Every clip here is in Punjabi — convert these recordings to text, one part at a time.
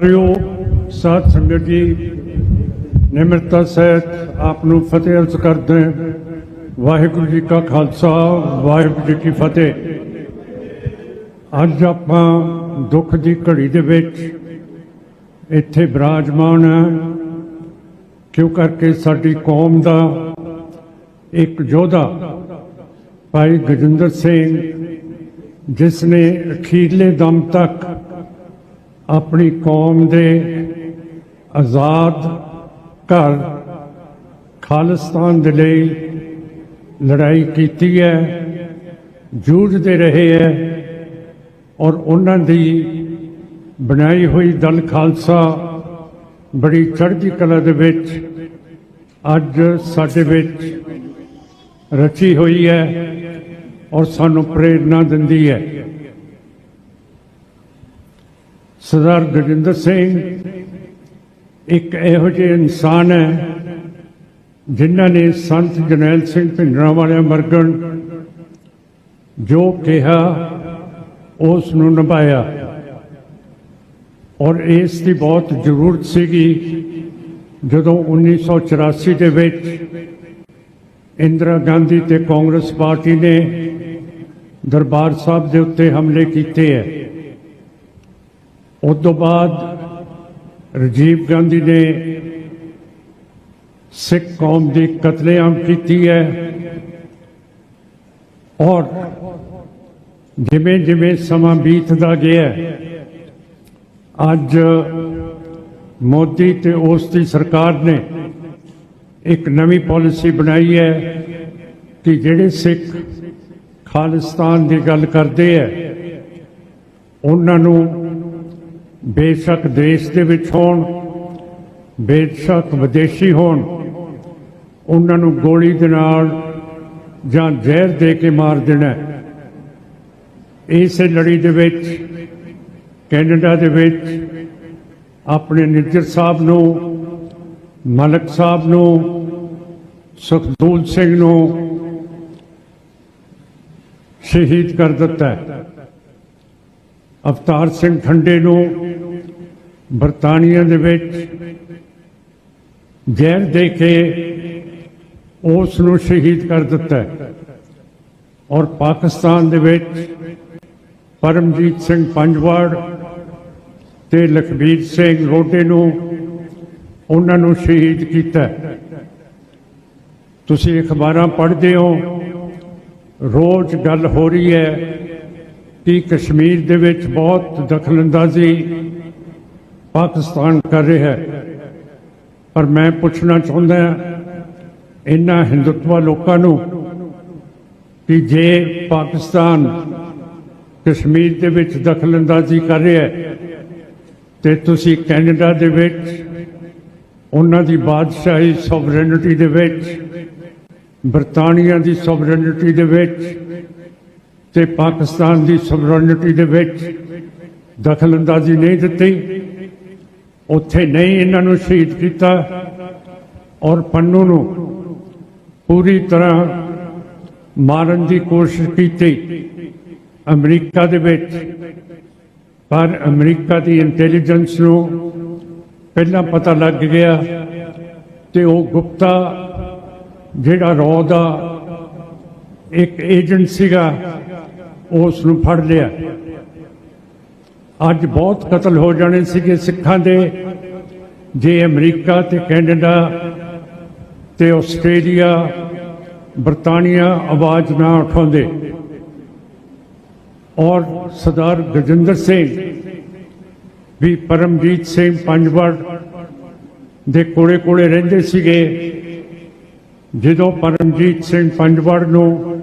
ਪਿਆਰਿਓ, ਸਾਧ ਸੰਗਤ ਜੀ, ਨਿਮਰਤਾ ਸਹਿਤ ਆਪ ਨੂੰ ਫਤਿਹ ਅਰਜ਼ ਕਰਦੇ ਵਾਹਿਗੁਰੂ ਜੀ ਕਾ ਖਾਲਸਾ, ਵਾਹਿਗੁਰੂ ਜੀ ਕੀ ਫਤਿਹ। ਅੱਜ ਆਪਾਂ ਦੁੱਖ ਦੀ ਘੜੀ ਦੇ ਵਿੱਚ ਇੱਥੇ ਬਿਰਾਜਮਾਨ ਹੈ। ਕਿਉਂ ਕਰਕੇ ਸਾਡੀ ਕੌਮ ਦਾ ਇੱਕ ਯੋਧਾ, ਭਾਈ ਗਜਿੰਦਰ ਸਿੰਘ, ਜਿਸ ਨੇ ਅਖੀਰਲੇ ਦਮ ਤੱਕ ਆਪਣੀ ਕੌਮ ਦੇ ਆਜ਼ਾਦ ਘਰ ਖਾਲਿਸਤਾਨ ਦੇ ਲਈ ਲੜਾਈ ਕੀਤੀ ਹੈ, ਜੂਝਦੇ ਰਹੇ ਹੈ ਔਰ ਉਹਨਾਂ ਦੀ ਬਣਾਈ ਹੋਈ ਦਲ ਖਾਲਸਾ ਬੜੀ ਚੜ੍ਹਦੀ ਕਲਾ ਦੇ ਵਿੱਚ ਅੱਜ ਸਾਡੇ ਵਿੱਚ ਰਚੀ ਹੋਈ ਹੈ ਔਰ ਸਾਨੂੰ ਪ੍ਰੇਰਣਾ ਦਿੰਦੀ ਹੈ। ਸਰਦਾਰ ਗਜਿੰਦਰ ਸਿੰਘ ਇੱਕ ਇਹੋ ਜਿਹੇ ਇਨਸਾਨ ਹੈ ਜਿਨ੍ਹਾਂ ਨੇ ਸੰਤ ਜਨੈਲ ਸਿੰਘ ਭਿੰਡਰਾਂ ਵਾਲਿਆਂ ਵਰਗਣ ਜੋ ਕਿਹਾ, ਉਸ ਨੂੰ ਨਿਭਾਇਆ। ਔਰ ਇਸ ਦੀ ਬਹੁਤ ਜ਼ਰੂਰਤ ਸੀਗੀ ਜਦੋਂ 1984 ਦੇ ਵਿੱਚ ਇੰਦਰਾ ਗਾਂਧੀ ਤੇ ਕਾਂਗਰਸ ਪਾਰਟੀ ਨੇ ਦਰਬਾਰ ਸਾਹਿਬ ਦੇ ਉੱਤੇ ਹਮਲੇ ਕੀਤੇ ਹੈ। ਉਸ ਤੋਂ ਬਾਅਦ ਰਾਜੀਵ ਗਾਂਧੀ ਨੇ ਸਿੱਖ ਕੌਮ ਦੀ ਕਤਲੇਆਮ ਕੀਤੀ ਹੈ। ਔਰ ਜਿਵੇਂ ਜਿਵੇਂ ਸਮਾਂ ਬੀਤਦਾ ਗਿਆ, ਅੱਜ ਮੋਦੀ ਤੇ ਉਸ ਦੀ ਸਰਕਾਰ ਨੇ ਇੱਕ ਨਵੀਂ ਪਾਲਿਸੀ ਬਣਾਈ ਹੈ ਕਿ ਜਿਹੜੇ ਸਿੱਖ ਖਾਲਿਸਤਾਨ ਦੀ ਗੱਲ ਕਰਦੇ ਹੈ, ਉਹਨਾਂ ਨੂੰ ਬੇਸ਼ੱਕ ਦੇਸ਼ ਦੇ ਵਿੱਚ ਹੋਣ, ਬੇਸ਼ੱਕ ਵਿਦੇਸ਼ੀ ਹੋਣ, ਉਹਨਾਂ ਨੂੰ ਗੋਲੀ ਦੇ ਨਾਲ ਜਾਂ ਜ਼ਹਿਰ ਦੇ ਕੇ ਮਾਰ ਦੇਣਾ ਹੈ। ਇਸੇ ਲੜੀ ਦੇ ਵਿੱਚ, ਕੈਨੇਡਾ ਦੇ ਵਿੱਚ, ਆਪਣੇ ਨਿੱਜਰ ਸਾਹਿਬ ਨੂੰ, ਮਲਕ ਸਾਹਿਬ ਨੂੰ, ਸੁਖਦੂਲ ਸਿੰਘ ਨੂੰ ਸ਼ਹੀਦ ਕਰ ਦਿੱਤਾ ਹੈ ਅਵਤਾਰ ਸਿੰਘ ਠੰਡੇ ਨੂੰ ਬਰਤਾਨੀਆ ਦੇ ਵਿੱਚ ਜ਼ਹਿਰ ਦੇ ਕੇ ਉਸ ਨੂੰ ਸ਼ਹੀਦ ਕਰ ਦਿੱਤਾ ਔਰ ਪਾਕਿਸਤਾਨ ਦੇ ਵਿੱਚ ਪਰਮਜੀਤ ਸਿੰਘ ਪੰਜਵਾੜ ਤੇ ਲਖਬੀਰ ਸਿੰਘ ਰੋਡੇ ਨੂੰ ਉਹਨਾਂ ਨੂੰ ਸ਼ਹੀਦ ਕੀਤਾ ਤੁਸੀਂ ਅਖਬਾਰਾਂ ਪੜ੍ਹਦੇ ਹੋ, ਰੋਜ਼ ਗੱਲ ਹੋ ਰਹੀ ਹੈ ਕਿ ਕਸ਼ਮੀਰ ਦੇ ਵਿੱਚ ਬਹੁਤ ਦਖਲਅੰਦਾਜ਼ੀ ਪਾਕਿਸਤਾਨ ਕਰ ਰਿਹਾ ਹੈ। ਪਰ ਮੈਂ ਪੁੱਛਣਾ ਚਾਹੁੰਦਾ ਹਾਂ, ਇਹਨਾਂ ਹਿੰਦੁਤਵਾ ਲੋਕਾਂ ਨੂੰ ਕਿ ਜੇ ਪਾਕਿਸਤਾਨ ਕਸ਼ਮੀਰ ਦੇ ਵਿੱਚ ਦਖਲਅੰਦਾਜ਼ੀ ਕਰ ਰਿਹਾ ਹੈ, ਤੇ ਤੁਸੀਂ ਕੈਨੇਡਾ ਦੇ ਵਿੱਚ, ਉਹਨਾਂ ਦੀ ਬਾਦਸ਼ਾਹੀ ਸੋਵਰੇਨਿਟੀ ਦੇ ਵਿੱਚ, ਬਰਤਾਨੀਆ ਦੀ ਸੋਵਰੇਨਿਟੀ ਦੇ ਵਿੱਚ ਤੇ ਪਾਕਿਸਤਾਨ ਦੀ ਸੋਵਰੇਨਿਟੀ ਦੇ ਵਿੱਚ ਦਖਲਅੰਦਾਜ਼ੀ ਨਹੀਂ ਦਿੱਤੀ। ਉੱਥੇ ਨਹੀਂ ਇਹਨਾਂ ਨੂੰ ਸ਼ਹੀਦ ਕੀਤਾ ਔਰ ਪੰਨੂ ਨੂੰ ਪੂਰੀ ਤਰ੍ਹਾਂ ਮਾਰਨ ਦੀ ਕੋਸ਼ਿਸ਼ ਕੀਤੀ ਅਮਰੀਕਾ ਦੇ ਵਿੱਚ। ਪਰ ਅਮਰੀਕਾ ਦੀ ਇੰਟੈਲੀਜੈਂਸ ਨੂੰ ਪਹਿਲਾਂ ਪਤਾ ਲੱਗ ਗਿਆ ਤੇ ਉਹ ਗੁਪਤਾ ਜਿਹੜਾ ਰੌ ਦਾ ਇੱਕ ਏਜੰਟ ਸੀਗਾ ਉਸ ਨੂੰ ਫੜ ਲਿਆ। ਅੱਜ ਬਹੁਤ ਕਤਲ ਹੋ ਜਾਣੇ ਸੀਗੇ ਸਿੱਖਾਂ ਦੇ। ਜੇ ਅਮਰੀਕਾ ਤੇ ਕੈਨੇਡਾ ਤੇ ਆਸਟ੍ਰੇਲੀਆ, ਬਰਤਾਨੀਆ ਆਵਾਜ਼ ਨਾ ਉਠਾਉਂਦੇ। ਔਰ ਸਰਦਾਰ ਗਜਿੰਦਰ ਸਿੰਘ ਵੀ ਪਰਮਜੀਤ ਸਿੰਘ ਪੰਜਵੜ ਦੇ ਕੋਲੇ ਕੋਲੇ ਰਹਿੰਦੇ ਸੀਗੇ। ਜਦੋਂ ਪਰਮਜੀਤ ਸਿੰਘ ਪੰਜਵੜ ਨੂੰ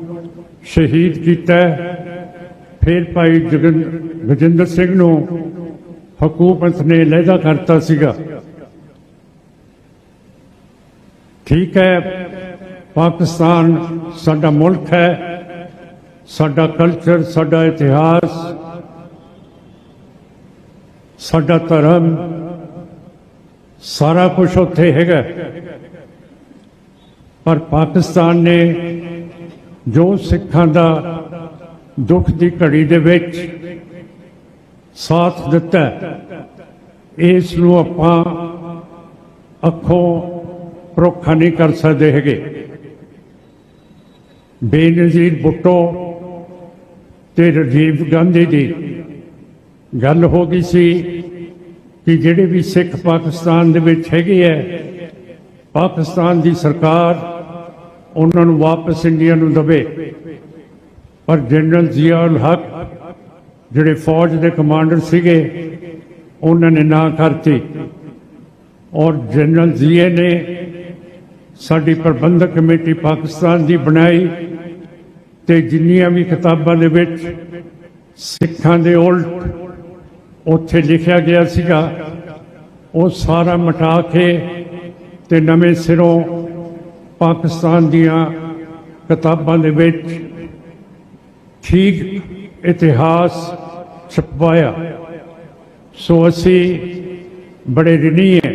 ਸ਼ਹੀਦ ਕੀਤਾ ਫਿਰ ਭਾਈ ਜਗਨ ਗਜਿੰਦਰ ਸਿੰਘ ਨੂੰ ਹਕੂਮਤ ਨੇ ਲਹਿਦਾ ਕਰਤਾ ਸੀਗਾ। ਠੀਕ ਹੈ, ਪਾਕਿਸਤਾਨ ਸਾਡਾ ਮੁਲਕ ਹੈ, ਸਾਡਾ ਕਲਚਰ ਸਾਡਾ ਇਤਿਹਾਸ, ਸਾਡਾ ਧਰਮ, ਸਾਰਾ ਕੁਝ ਉੱਥੇ ਹੈਗਾ। ਪਰ ਪਾਕਿਸਤਾਨ ਨੇ ਜੋ ਸਿੱਖਾਂ ਦਾ ਦੁੱਖ ਦੀ ਘੜੀ ਦੇ ਵਿੱਚ ਸਾਥ ਦਿੱਤਾ। ਇਸ ਨੂੰ ਆਪਾਂ ਅੱਖੋਂ ਪਰੋਖਾ ਨਹੀਂ ਕਰ ਸਕਦੇ ਹੈਗੇ। ਬੇਨਜ਼ੀਰ ਬੁੱਟੋ ਤੇ ਰਾਜੀਵ ਗਾਂਧੀ ਦੀ ਗੱਲ ਹੋ ਗਈ ਸੀ ਕਿ ਜਿਹੜੇ ਵੀ ਸਿੱਖ ਪਾਕਿਸਤਾਨ ਦੇ ਵਿੱਚ ਹੈਗੇ ਹੈ ਪਾਕਿਸਤਾਨ ਦੀ ਸਰਕਾਰ ਉਹਨਾਂ ਨੂੰ ਵਾਪਸ ਇੰਡੀਆ ਨੂੰ ਦਵੇ। ਪਰ ਜਨਰਲ ਜ਼ਿਆਉਲ ਹਕ ਜਿਹੜੇ ਫੌਜ ਦੇ ਕਮਾਂਡਰ ਸੀਗੇ, ਉਹਨਾਂ ਨੇ ਨਾ ਕਰਤੀ। ਔਰ ਜਨਰਲ ਜ਼ੀਏ ਨੇ ਸਾਡੀ ਪ੍ਰਬੰਧਕ ਕਮੇਟੀ ਪਾਕਿਸਤਾਨ ਦੀ ਬਣਾਈ ਤੇ ਜਿੰਨੀਆਂ ਵੀ ਕਿਤਾਬਾਂ ਦੇ ਵਿੱਚ ਸਿੱਖਾਂ ਦੇ ਉਲਟ ਉੱਥੇ ਲਿਖਿਆ ਗਿਆ ਸੀਗਾ, ਉਹ ਸਾਰਾ ਮਿਟਾ ਕੇ ਤੇ ਨਵੇਂ ਸਿਰੋਂ ਪਾਕਿਸਤਾਨ ਦੀਆਂ ਕਿਤਾਬਾਂ ਦੇ ਵਿੱਚ ਠੀਕ ਇਤਿਹਾਸ ਛਪਵਾਇਆ। ਸੋ ਅਸੀਂ ਬੜੇ ਰਿਣੀ ਹੈ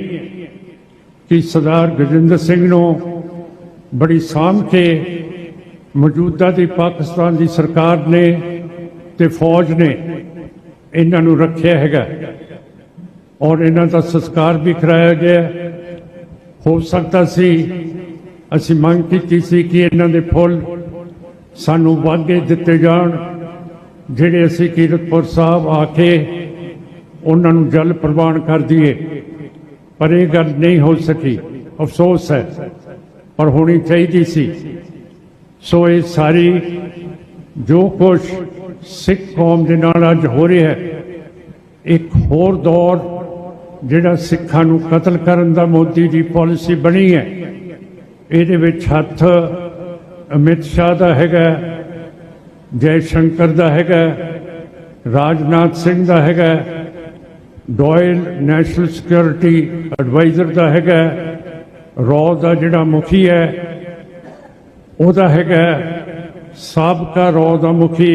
ਕਿ ਸਰਦਾਰ ਗਜਿੰਦਰ ਸਿੰਘ ਨੂੰ ਬੜੀ ਸਾਂਭ ਕੇ ਮੌਜੂਦਾ ਦੀ ਪਾਕਿਸਤਾਨ ਦੀ ਸਰਕਾਰ ਨੇ ਤੇ ਫੌਜ ਨੇ ਇਹਨਾਂ ਨੂੰ ਰੱਖਿਆ ਹੈਗਾ। ਔਰ ਇਹਨਾਂ ਦਾ ਸੰਸਕਾਰ ਵੀ ਕਰਾਇਆ ਗਿਆ। ਹੋ ਸਕਦਾ ਸੀ ਅਸੀਂ ਮੰਗ ਕੀਤੀ ਸੀ ਕਿ ਇਹਨਾਂ ਦੇ ਫੁੱਲ ਸਾਨੂੰ ਵਾਅਦੇ ਦਿੱਤੇ ਜਾਣ। ਜਿਹੜੇ ਅਸੀਂ ਕੀਰਤਪੁਰ ਸਾਹਿਬ ਆ ਕੇ ਉਹਨਾਂ ਨੂੰ ਜਲ ਪ੍ਰਵਾਨ ਕਰ ਦਈਏ। ਪਰ ਇਹ ਗੱਲ ਨਹੀਂ ਹੋ ਸਕੀ। ਅਫਸੋਸ ਹੈ। ਪਰ ਹੋਣੀ ਚਾਹੀਦੀ ਸੀ। ਸੋ ਇਹ ਸਾਰੀ ਜੋ ਕੁਝ ਸਿੱਖ ਕੌਮ ਦੇ ਨਾਲ ਅੱਜ ਹੋ ਰਿਹਾ ਹੈ, ਇੱਕ ਹੋਰ ਦੌਰ ਜਿਹੜਾ ਸਿੱਖਾਂ ਨੂੰ ਕਤਲ ਕਰਨ ਦਾ ਮੋਦੀ ਦੀ ਪਾਲਿਸੀ ਬਣੀ ਹੈ, ਇਹਦੇ ਵਿੱਚ ਹੱਥ ਅਮਿਤ ਸ਼ਾਹ ਦਾ ਹੈਗਾ ਜੈ ਸ਼ੰਕਰ ਦਾ ਹੈਗਾ, ਰਾਜਨਾਥ ਸਿੰਘ ਦਾ ਹੈਗਾ ਡੋਇਲ ਨੈਸ਼ਨਲ ਸਿਕਿਉਰਿਟੀ ਐਡਵਾਈਜ਼ਰ ਦਾ ਹੈਗਾ ਰੌ ਦਾ ਜਿਹੜਾ ਮੁਖੀ ਹੈ, ਉਹਦਾ ਹੈਗਾ, ਸਾਬਕਾ ਰੌ ਦਾ ਮੁਖੀ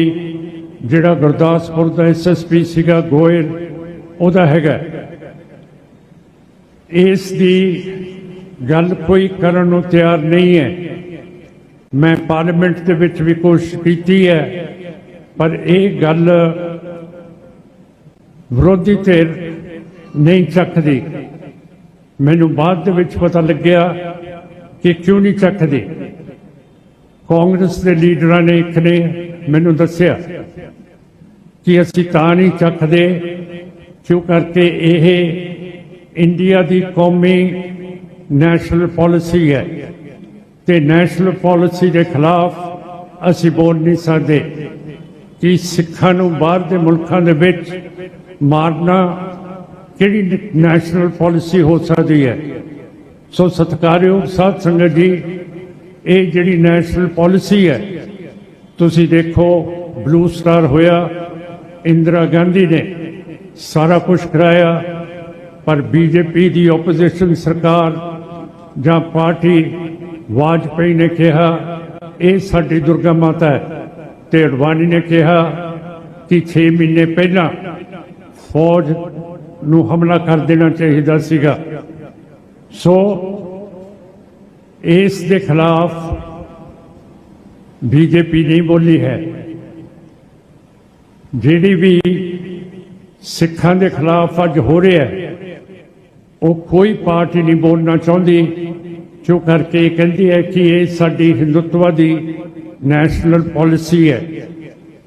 ਜਿਹੜਾ ਗੁਰਦਾਸਪੁਰ ਦਾ ਐਸਐਸਪੀ ਸੀਗਾ ਗੋਇਲ ਉਹਦਾ ਹੈਗਾ। ਇਸ ਦੀ ਗੱਲ ਕੋਈ ਕਰਨ ਨੂੰ ਤਿਆਰ ਨਹੀਂ ਹੈ। ਮੈਂ ਪਾਰਲੀਮੈਂਟ ਦੇ ਵਿੱਚ ਵੀ ਕੋਸ਼ਿਸ਼ ਕੀਤੀ ਹੈ, ਪਰ ਇਹ ਗੱਲ ਵਿਰੋਧੀ ਧਿਰ ਨਹੀਂ ਚੱਕਦੀ। ਮੈਨੂੰ ਬਾਅਦ ਦੇ ਵਿੱਚ ਪਤਾ ਲੱਗਿਆ ਕਿ ਕਿਉਂ ਨਹੀਂ ਚੱਕਦੇ। ਕਾਂਗਰਸ ਦੇ ਲੀਡਰਾਂ ਨੇ ਇੱਕ ਨੇ ਮੈਨੂੰ ਦੱਸਿਆ ਕਿ ਅਸੀਂ ਤਾਂ ਨਹੀਂ ਚੱਕਦੇ, ਕਿਉਂ ਕਰਕੇ ਇਹ ਇੰਡੀਆ ਦੀ ਕੌਮੀ ਨੈਸ਼ਨਲ ਪਾਲਿਸੀ ਹੈ। ਤੇ ਨੈਸ਼ਨਲ ਪਾਲਿਸੀ ਦੇ ਖਿਲਾਫ ਅਸੀਂ ਬੋਲ ਨਹੀਂ ਸਕਦੇ ਕਿ ਸਿੱਖਾਂ ਨੂੰ ਬਾਹਰ ਦੇ ਮੁਲਕਾਂ ਦੇ ਵਿੱਚ ਮਾਰਨਾ ਕਿਹੜੀ ਨੈਸ਼ਨਲ ਪਾਲਿਸੀ ਹੋ ਸਕਦੀ ਹੈ। ਸੋ ਸਤਿਕਾਰਯੋਗ ਸਾਧ ਸੰਗਤ ਜੀ, ਇਹ ਜਿਹੜੀ ਨੈਸ਼ਨਲ ਪਾਲਿਸੀ ਹੈ, ਤੁਸੀਂ ਦੇਖੋ ਬਲੂ ਸਟਾਰ ਹੋਇਆ, ਇੰਦਰਾ ਗਾਂਧੀ ਨੇ ਸਾਰਾ ਕੁਝ ਕਰਾਇਆ, ਪਰ ਬੀਜੇਪੀ ਦੀ ਆਪੋਜੀਸ਼ਨ ਸਰਕਾਰ ਜਾਂ ਪਾਰਟੀ ਵਾਜਪੇਈ ਨੇ ਕਿਹਾ, ਇਹ ਸਾਡੀ ਦੁਰਗਾ ਮਾਤਾ ਹੈ। ਤੇ ਅਡਵਾਨੀ ਨੇ ਕਿਹਾ ਕਿ 6 ਮਹੀਨੇ ਪਹਿਲਾਂ ਫੌਜ ਨੂੰ ਹਮਲਾ ਕਰ ਦੇਣਾ ਚਾਹੀਦਾ ਸੀਗਾ। ਸੋ, ਇਸ ਦੇ ਖਿਲਾਫ ਬੀਜੇਪੀ ਨਹੀਂ ਬੋਲੀ ਹੈ। ਜਿਹੜੀ ਵੀ ਸਿੱਖਾਂ ਦੇ ਖਿਲਾਫ ਅੱਜ ਹੋ ਰਿਹਾ ਉਹ ਕੋਈ ਪਾਰਟੀ ਨਹੀਂ ਬੋਲਣਾ ਚਾਹੁੰਦੀ। ਕਿਉਂ ਕਰਕੇ ਇਹ ਕਹਿੰਦੀ ਹੈ ਕਿ ਇਹ ਸਾਡੀ ਹਿੰਦੂਤਵਾ ਦੀ ਨੈਸ਼ਨਲ ਪਾਲਿਸੀ ਹੈ।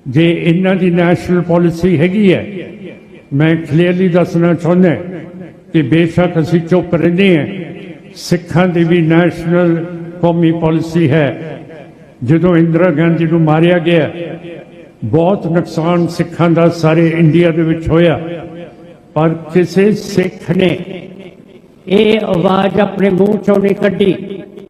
ਜੇ ਇਹਨਾਂ ਦੀ ਨੈਸ਼ਨਲ ਪਾਲਿਸੀ ਹੈਗੀ ਹੈ, ਮੈਂ ਕਲੀਅਰਲੀ ਦੱਸਣਾ ਚਾਹੁੰਦਾ ਕਿ ਬੇਸ਼ੱਕ ਅਸੀਂ ਚੁੱਪ ਰਹਿੰਦੇ ਹਾਂ। ਸਿੱਖਾਂ ਦੀ ਵੀ ਨੈਸ਼ਨਲ ਕੌਮੀ ਪਾਲਿਸੀ ਹੈ। ਜਦੋਂ ਇੰਦਰਾ ਗਾਂਧੀ ਨੂੰ ਮਾਰਿਆ ਗਿਆ, ਬਹੁਤ ਨੁਕਸਾਨ ਸਿੱਖਾਂ ਦਾ ਸਾਰੇ ਇੰਡੀਆ ਦੇ ਵਿੱਚ ਹੋਇਆ। ਪਰ ਕਿਸੇ ਸਿੱਖ ਨੇ ਇਹ ਆਵਾਜ਼ ਆਪਣੇ ਮੂੰਹ ਚੋਂ ਨਹੀਂ ਕੱਢੀ।